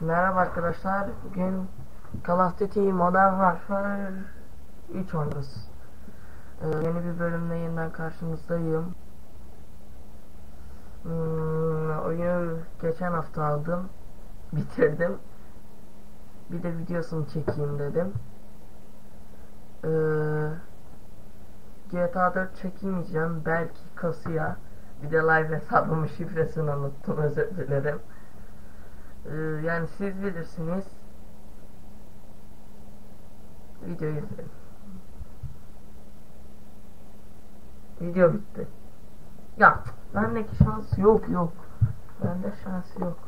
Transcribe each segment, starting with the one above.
Merhaba arkadaşlar. Bugün Call of Duty Modern Warfare 3 oynuyoruz. Ee, yeni bir bölümle yeniden karşınızdayım. Hmm, oyunu geçen hafta aldım. Bitirdim. Bir de videosunu çekeyim dedim. Ee, GTA 4 çekemeyeceğim. Belki kasıya. Bir de live hesabımın şifresini unuttum. Özür dilerim. Ee, yani siz bilirsiniz. Videoyu izleyin. Video bitti. Ya bendeki şans yok yok. Bende şans yok.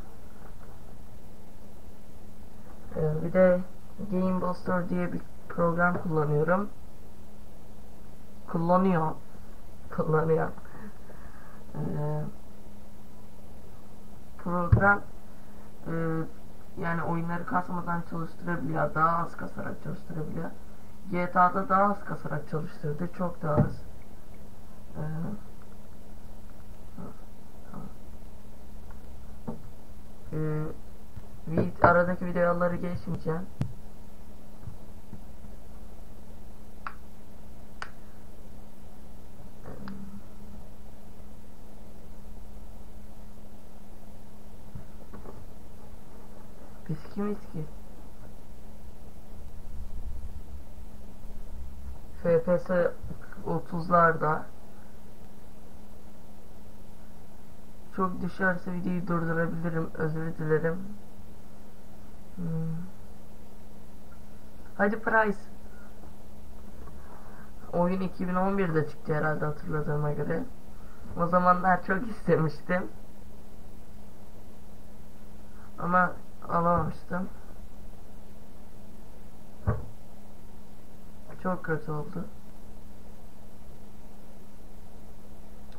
Ee, bir de Game Buster diye bir program kullanıyorum. Kullanıyor. Kullanıyor. Ee, program e, yani oyunları kasmadan çalıştırabiliyor. Daha az kasarak çalıştırabiliyor. GTA'da daha az kasarak çalıştırdı. Çok daha az. Ee, vid aradaki videoları geçmeyeceğim. Biz kimiz ki? FPS 30'larda Çok düşerse videoyu durdurabilirim. Özür dilerim. Hmm. Hadi Price. Oyun 2011'de çıktı herhalde hatırladığıma göre. O zamanlar çok istemiştim. Ama alamamıştım. Çok kötü oldu.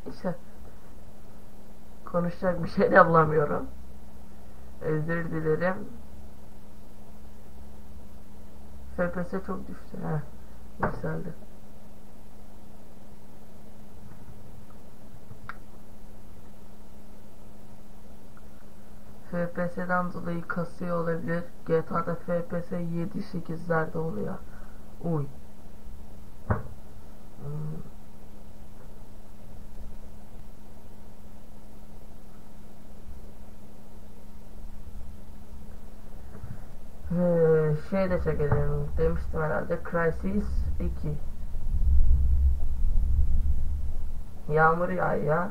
İşte konuşacak bir şey de bulamıyorum. Özür dilerim. FPS çok düştü. Heh, yükseldi. FPS'den dolayı kasıyor olabilir. GTA'da FPS 7-8'lerde oluyor. Uy. Hmm. Ee, şey de çekelim demiştim herhalde Crisis 2 Yağmur yağıyor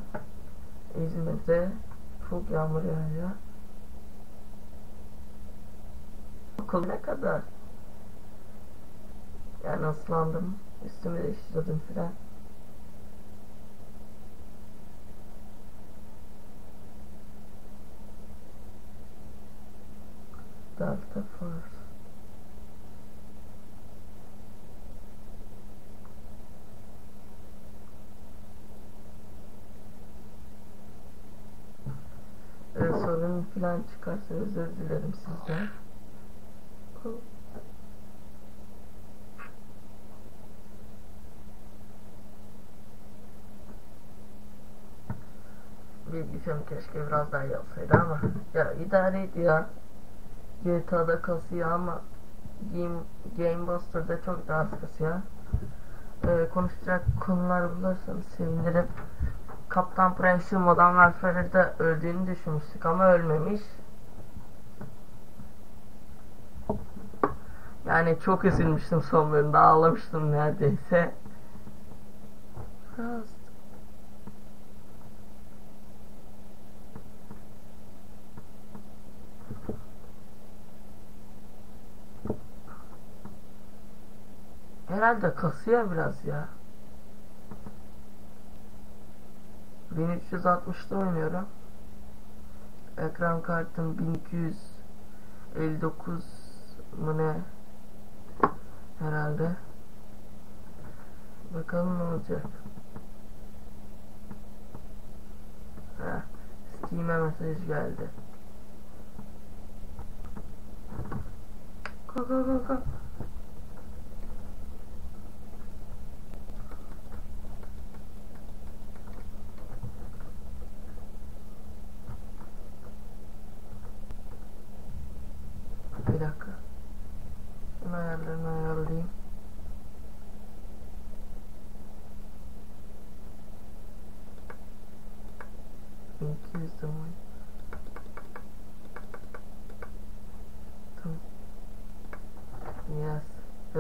İzmir'de çok yağmur yağıyor Ne kadar? Yani ıslandım üstümü değiştirdim filan. Delta Force sorun falan çıkarsa özür dilerim sizden. Bilgisayarım keşke biraz daha iyi olsaydı ama ya idare ediyor. GTA'da kasıyor ama Game, Game Buster'da çok daha az kasıyor. Ee, konuşacak konular bulursanız sevinirim. Kaptan Price'ın Modern Warfare'da öldüğünü düşünmüştük ama ölmemiş. Yani çok üzülmüştüm son bölümde ağlamıştım neredeyse. Herhalde kasıyor biraz ya. 1360'da oynuyorum. Ekran kartım 1259 mu ne? Herhalde. Bakalım ne olacak. Heh, Steam'e mesaj geldi. Go go go go.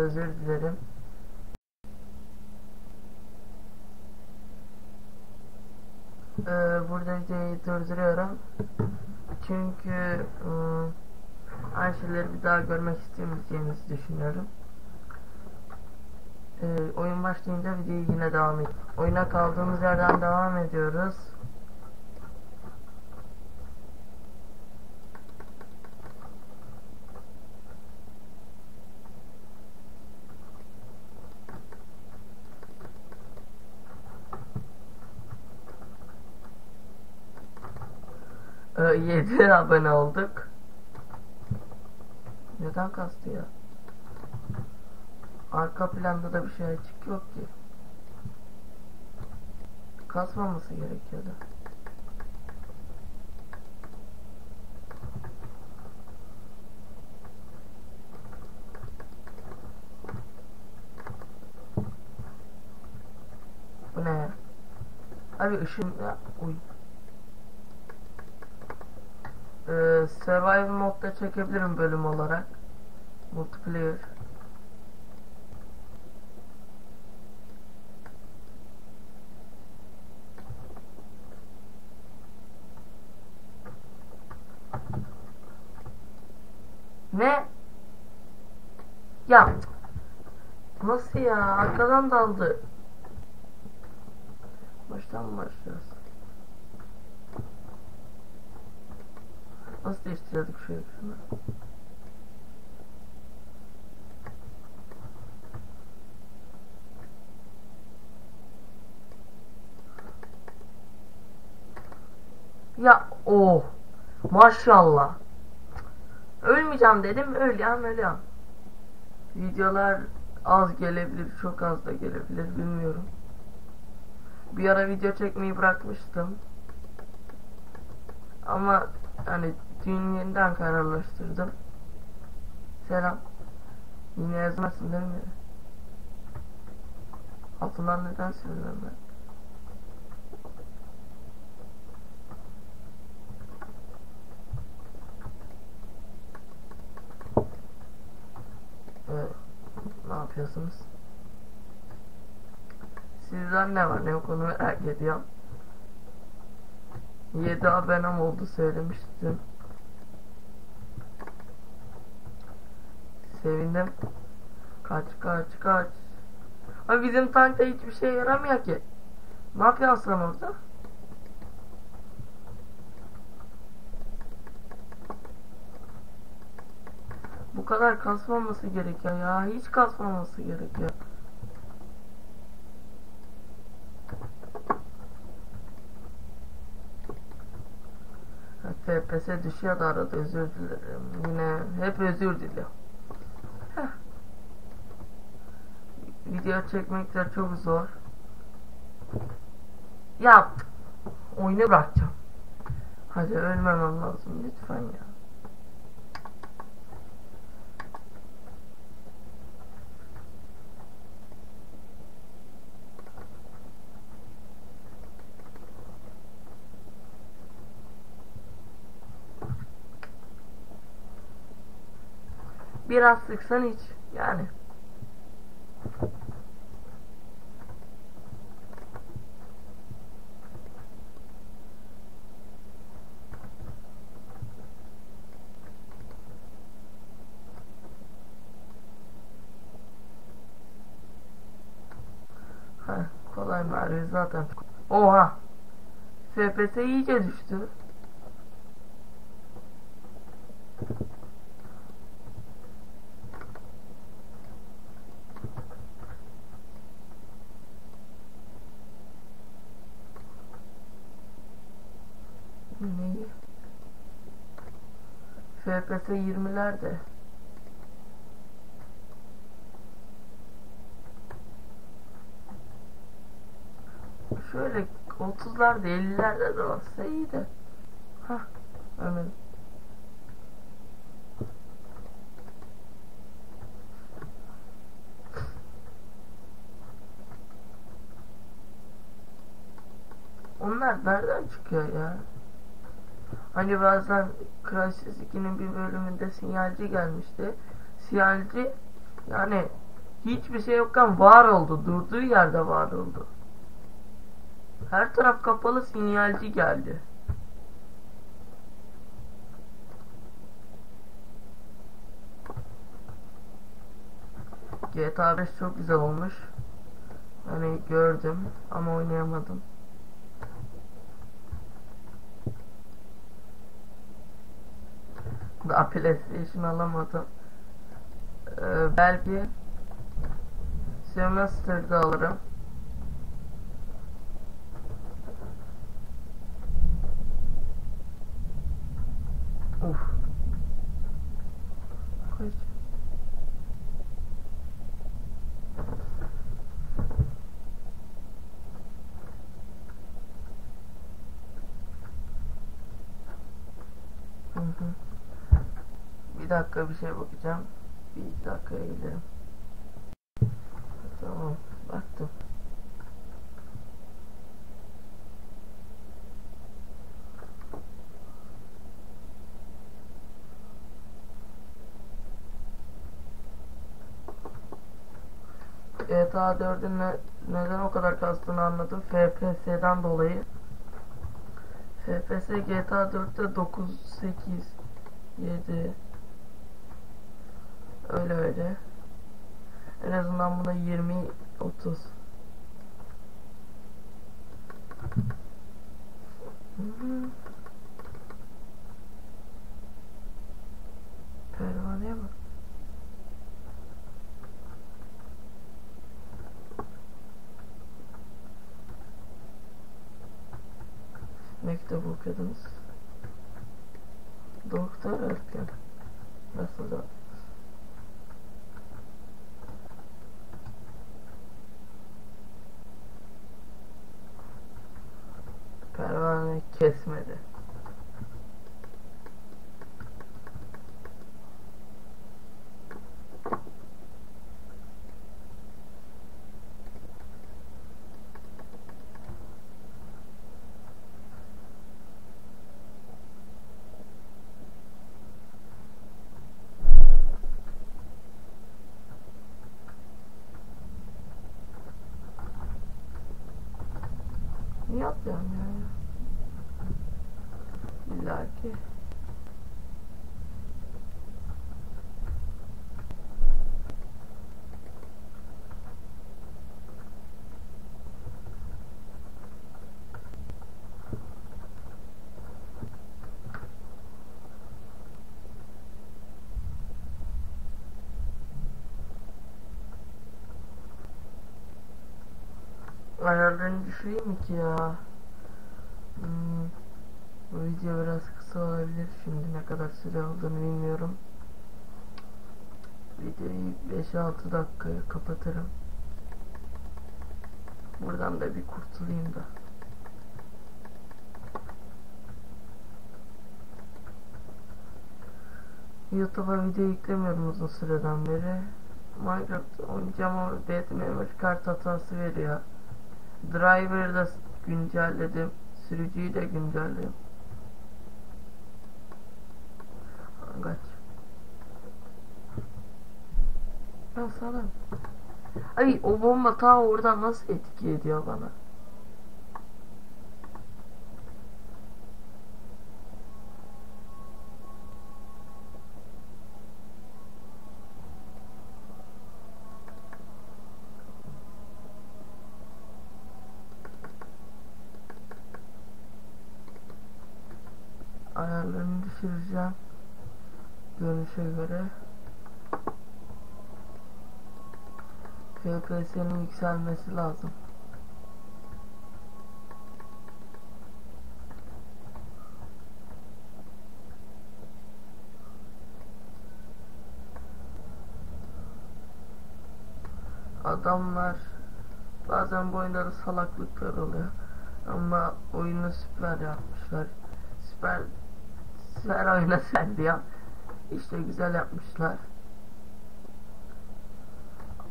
Özür dilerim. Ee, burada videoyu durduruyorum. Çünkü ıı, aynı bir daha görmek istemeyeceğinizi düşünüyorum. Ee, oyun başlayınca videoyu yine devam ediyor. Oyuna kaldığımız yerden devam ediyoruz. 7 abone olduk. Neden kastı ya? Arka planda da bir şey açık yok ki. Kasmaması gerekiyordu. Bu ne? Abi ışın. Uy. Ee, survival modda çekebilirim bölüm olarak. Multiplayer. Ne? Ya nasıl ya? Arkadan daldı. Baştan başlıyoruz? Nasıl değiştiriyorduk şu ekranı? Ya oh maşallah. Ölmeyeceğim dedim ölüyorum ölüyorum. Videolar az gelebilir çok az da gelebilir bilmiyorum. Bir ara video çekmeyi bırakmıştım. Ama hani dün yeniden kararlaştırdım. Selam. Yine yazmasın değil mi? Altından neden siliyorum ben? Evet. Ne yapıyorsunuz? Sizden ne var ne yok onu merak ediyorum. 7 abonem oldu söylemiştim. Sevindim. Kaç kaç kaç. Abi bizim tankta hiçbir şey yaramıyor ki. Ne yapıyorsun sen orada? Bu kadar kasmaması gerekiyor ya. Hiç kasmaması gerekiyor. FPS düşüyor da arada özür dilerim. Yine hep özür diliyorum. Heh. Video çekmek de çok zor. Ya oyunu bırakacağım. Hadi ölmemem lazım lütfen ya. Biraz sıksan hiç yani. Ha, kolay mermi zaten. Oha. FPS iyice düştü. FPS 20'lerde. 30'larda 50'lerde de olsa iyiydi. Hah. Anladım. Onlar nereden çıkıyor ya? Hani bazen Crysis 2'nin bir bölümünde sinyalci gelmişti. Sinyalci yani hiçbir şey yokken var oldu. Durduğu yerde var oldu. Her taraf kapalı sinyalci geldi. GTA 5 çok güzel olmuş. Hani gördüm ama oynayamadım. Daha PlayStation alamadım. Ee, belki Semester'da alırım. Uf. Kaç. Hı hı. Bir dakika bir şey bakacağım. Bir dakika gidelim. Tamam, baktım. GTA 4'ün ne, neden o kadar kastığını anladım. FPS'den dolayı. FPS GTA 4'te 9, 8, 7 öyle öyle. En azından buna 20, 30. Pervaneye bak. Kitabı okudunuz? Doktor Erken. Nasıl da? Kesmedi. Niye atlıyorum ya? İlla ki. Ayarlarını düşüreyim mi ki ya? Hmm, bu video biraz kısa olabilir. Şimdi ne kadar süre olduğunu bilmiyorum. Videoyu 5-6 dakikaya kapatırım. Buradan da bir kurtulayım da. YouTube'a video yüklemiyorum uzun süreden beri. Minecraft oynayacağım ama Dead Memory kart hatası veriyor. Driver'ı da güncelledim. Sürücüyü de güncelledim. Kaç. Ya sana. Ay o bomba ta oradan nasıl etki ediyor bana? ayarlarını düşüreceğim görünüşe göre FPS'nin yükselmesi lazım. Adamlar bazen bu oyunda da salaklıklar oluyor. Ama oyunu süper yapmışlar. Süper süper oyuna sen diyor. İşte güzel yapmışlar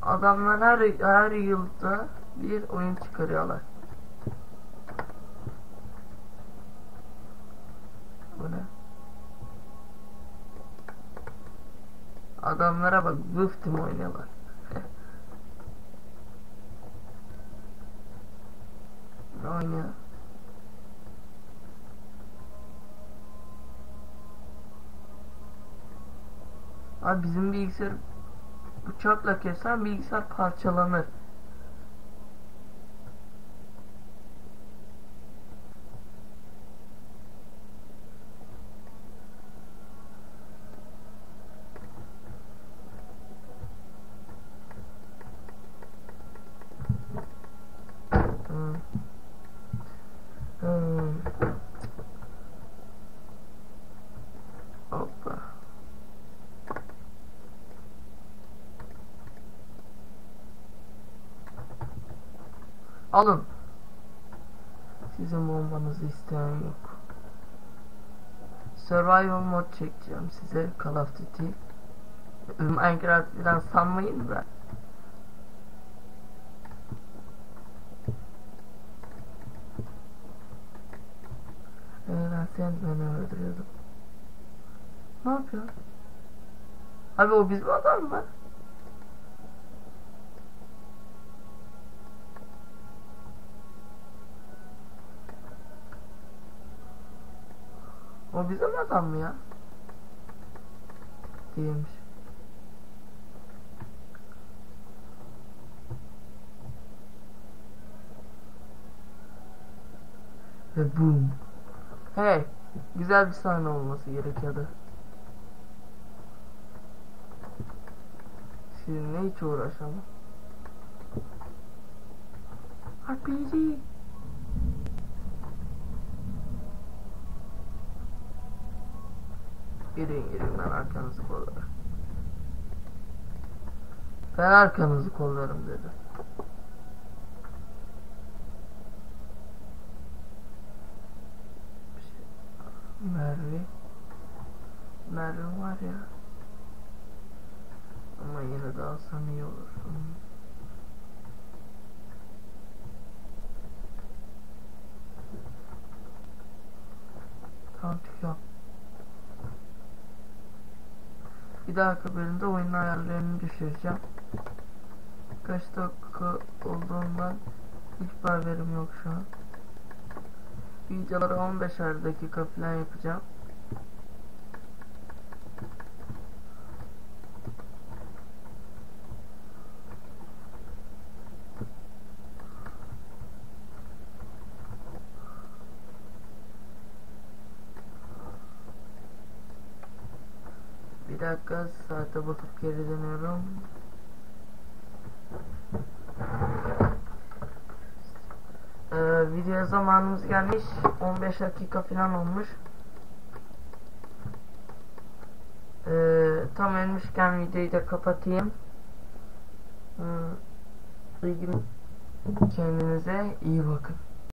Adamlar her, her yılda bir oyun çıkarıyorlar. Bu ne? Adamlara bak Goof oynuyorlar. ne oynuyor? Abi bizim bilgisayar bıçakla keser bilgisayar parçalanır. Hmm. Hmm. Hoppa. Alın. Sizin bombanızı isteyen yok. Survival mod çekeceğim size Call of Duty. Minecraft sanmayın da. Ee, ben Sandman'ı öldürüyordum. Ne yapıyor? Abi o bizim adam mı? O bizim adam mı ya? Değilmiş. Ve boom. Hey, güzel bir sahne olması gerekiyordu. Şimdi ne hiç uğraşamam. RPG. Girin girin ben arkanızı kollarım. Ben arkanızı kollarım dedi. Şey- Merve. Merve var ya. Ama yine de alsam iyi olur. Hmm. Tamam çıkıyorum. Bir dahaki bölümde oyun ayarlarını düşüreceğim. Kaç dakika olduğundan hiçbir haberim yok şu an. Videoları 15'er dakika falan yapacağım. Dakika saate bakıp geri dönüyorum. Ee, video zamanımız gelmiş. 15 dakika falan olmuş. Ee, tam ölmüşken videoyu da kapatayım. Gün- Kendinize iyi bakın.